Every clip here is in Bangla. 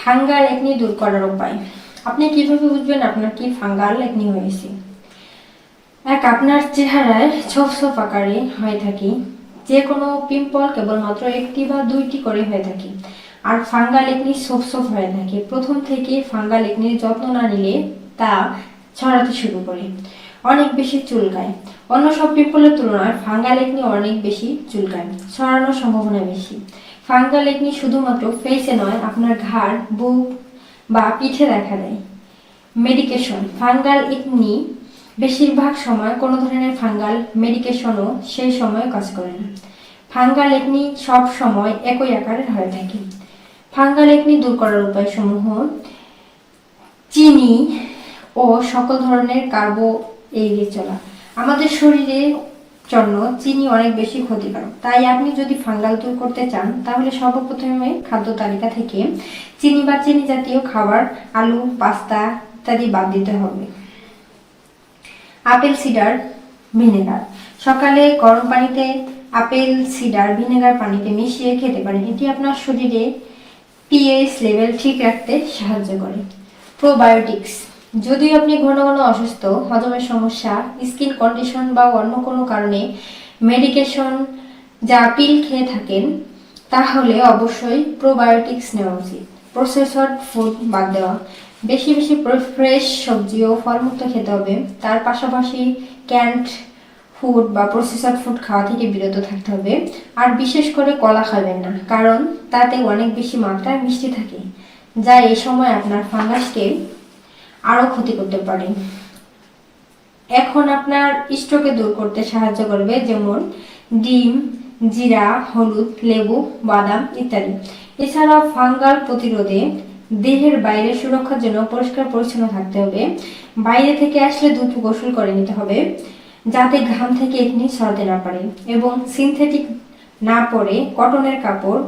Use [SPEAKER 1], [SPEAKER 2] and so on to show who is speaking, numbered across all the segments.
[SPEAKER 1] ফাঙ্গাল একনি দূর করার উপায় আপনি কীভাবে বুঝবেন আপনার কি ফাঙ্গাল একনি হয়েছে এক আপনার চেহারায় ছোপ ছোপ আকারে হয়ে থাকে। যে কোনো পিম্পল কেবলমাত্র একটি বা দুইটি করে হয়ে থাকে। আর ফাঙ্গাল একনি ছোপ ছোপ হয়ে থাকে। প্রথম থেকে ফাঙ্গাল একনির যত্ন না নিলে তা ছড়াতে শুরু করে। অনেক বেশি চুলকায়। অন্য সব পিম্পলের তুলনায় ফাঙ্গাল একনি অনেক বেশি চুলকায়। ছড়ানোর সম্ভাবনা বেশি। ফাঙ্গাল একনি শুধুমাত্র ফেসে নয়, আপনার ঘাড়, বুক বা পিঠে দেখা দেয়। মেডিকেশন ফাঙ্গাল একনি বেশিরভাগ সময় কোনো ধরনের ফাঙ্গাল মেডিকেশনও সেই সময় কাজ করে না। ফাঙ্গাল একনি সব সময় একই আকারের হয়ে থাকে। ফাঙ্গাল একনি দূর করার উপায়সমূহ চিনি ও সকল ধরনের কার্বো এড়িয়ে চলা। আমাদের শরীরের জন্য চিনি অনেক বেশি ক্ষতিকারক। তাই আপনি যদি ফাঙ্গাল দূর করতে চান, তাহলে সর্বপ্রথমে খাদ্য তালিকা থেকে চিনি বা চিনি জাতীয় খাবার, আলু, পাস্তা ইত্যাদি বাদ দিতে হবে। Apple cider vinegar. সকালে গরম পানিতে আপেল সিডার ভিনেগার পানিতে মিশিয়ে খেতে পারেন। এটি আপনার শরীরে পিএইচ লেভেল ঠিক রাখতে সাহায্য করে। প্রোবায়োটিক্স যদিও আপনি ঘন ঘন অসুস্থ, হজমের সমস্যা, স্কিন কন্ডিশন বা অন্য কোনো কারণে মেডিকেশন যা পিল খেয়ে থাকেন, তাহলে অবশ্যই প্রোবায়োটিক্স নেওয়া উচিত। প্রসেসড ফুড বাদ দেওয়া। বেশি বেশি ফ্রেশ সবজি ও ফলমুক্ত খেতে হবে। তার পাশাপাশি ক্যান্ট ফুড বা প্রসেসড ফুড খাওয়া থেকে বিরত থাকতে হবে। আর বিশেষ করে কলা খাবেন না, কারণ তাতে অনেক বেশি মাত্রায় মিষ্টি থাকে। যা এই সময় আপনার ফাঙ্গাসকে আরও ক্ষতি করতে পারে। এখন আপনার স্ট্রোকে দূর করতে সাহায্য করবে যেমন ডিম, জিরা, হলুদ, লেবু, বাদাম ইত্যাদি। এছাড়াও ফাঙ্গাল প্রতিরোধে দেহের বাইরে সুরক্ষার জন্য পরিষ্কার পরিচ্ছন্ন থাকতে হবে। বাইরে থেকে আসলে দ্রুত গোসল করে নিতে হবে, যাতে ঘাম থেকে এখনি সরাতে না পারে এবং সিনথেটিক না পরে কটনের কাপড়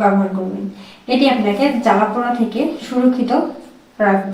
[SPEAKER 1] ব্যবহার করবেন। এটি আপনাকে জ্বালাপোড়া থেকে সুরক্ষিত রাখবে।